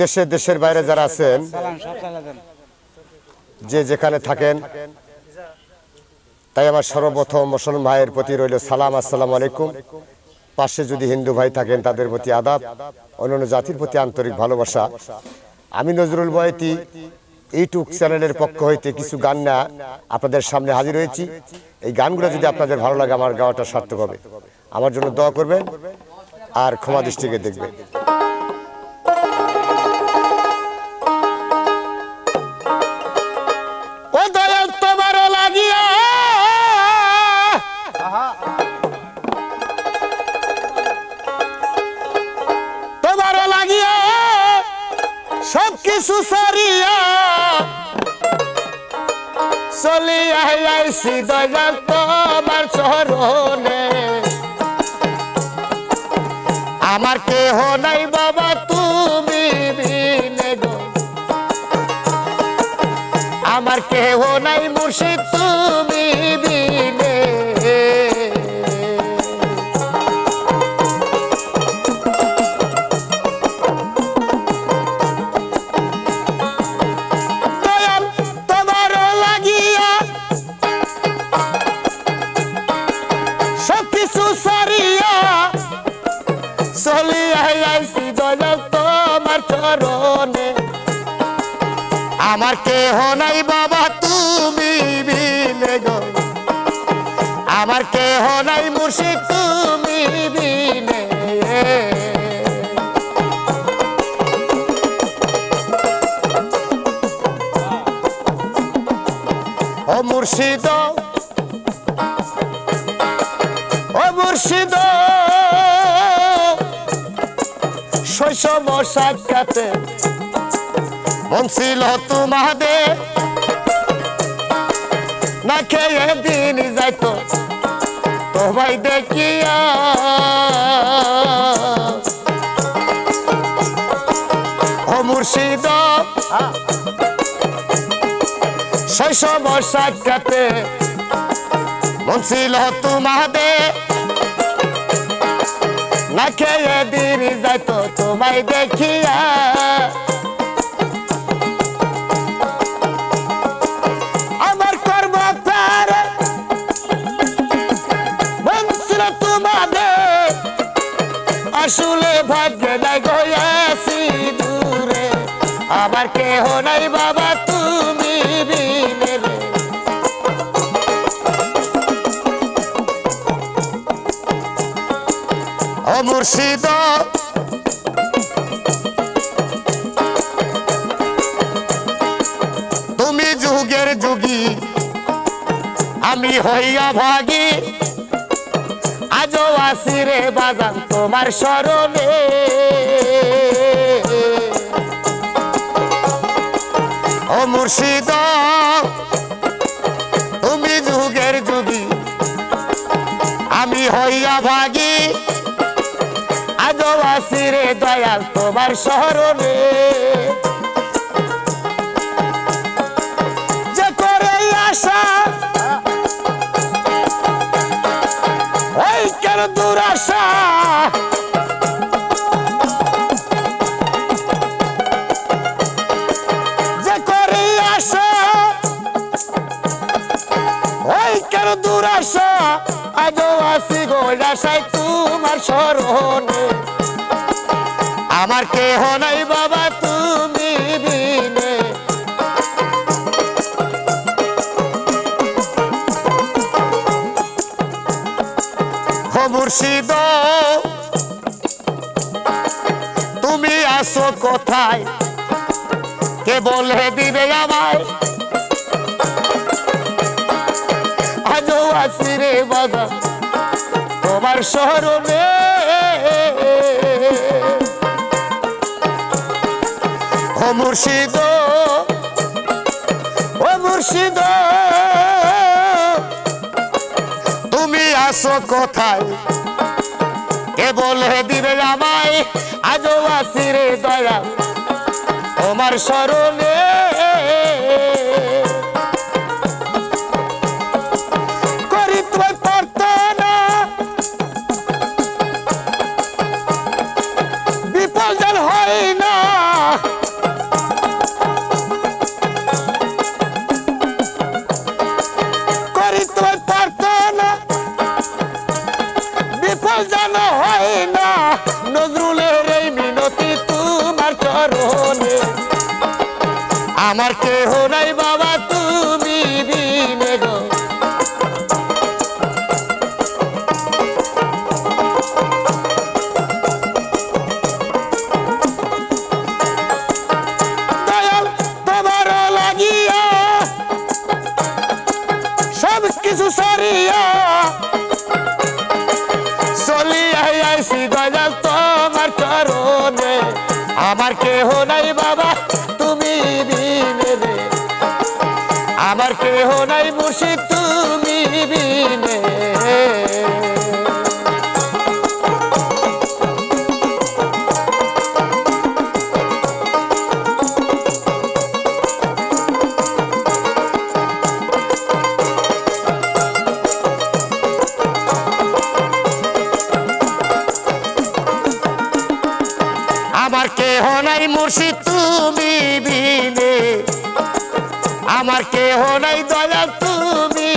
দেশে, দেশের বাইরে যারা আছেন, যে যেখানে থাকেন, তাই আমার সর্বপ্রথম মুসলমান ভাইয়ের প্রতি রইল সালাম, আসসালামু আলাইকুম। পাশে যদি হিন্দু ভাই থাকেন, তাদের প্রতি আদাব, অন্যান্য জাতির প্রতি আন্তরিক ভালোবাসা। আমি নজরুল বয়তি, ইউটিউব চ্যানেলের পক্ষ হইতে কিছু গান না আপনাদের সামনে হাজির হয়েছি। এই গানগুলো যদি আপনাদের ভালো লাগে, আমার গাওয়াটা সার্থক হবে। আমার জন্য দোয়া করবেন আর ক্ষমা দৃষ্টিকে দেখবেন। কিছু সারিয়া চলি আইসি দয়াল তোমার চরণে। আমার কেহ নাই বাবা, তুমি বিনে গো। আমার কেহ নাই মুর্শিদ, তুমি কিছু সারিয়া চলি আইসি দয়াল তোমার চরণে। আমার কেহ নাই বাবা, তুমি বিনে গো। আমার কেহ নাই মুর্শিদ, তুমি বিনে ও মুর্শিদ মুর্শিদ শৈশব সাক্ষাতে ছিল তোমাদের না খেয়ে দিন যাইতো, তোমায় দেখিয়া। ও মুর্শিদ শৈশব সাক্ষাতে ছিল তোমাদের না খেয়ে দিন যাইতো তোমায় দেখিয়া। আমার কর্ম তোমাদের, আসলে ভাগ্যে নাই গয়াসি দূরে। আমার কেহ নাই বাবা আমি হইয়া ভাগি। আজও আসি রে বাজান তোমার স্মরণে। ও মুর্শিদ, তুমি যুগের যুগী। আমি হইয়া ভাগি। আজও আসি রে দয়াল তোমার স্মরণে। কেন দুরাশা যে করে আশা এই কেন দুরাশা আজও আসি গো আশায় তোমার স্মরণে। আমার কেহ নাই বাবা মুর্শিদ। তুমি আসো কোথায়? কে বলে দিবে আমায়? আজও আসি রে বাবা, তোমার স্মরণে ও মুর্শিদ ও মুর্শিদ। আসো কোথায়? কে বলে দিবে আমায় আজও আসি রে দয়া তোমার স্মরণে আমার কেহ নাই বাবা কেহ নাই মুর্শিদ তুমি বিনে। আমার কেহ নাই মুর্শিদ তুমি বিনে। আমার কেহ নাই দয়া তুমি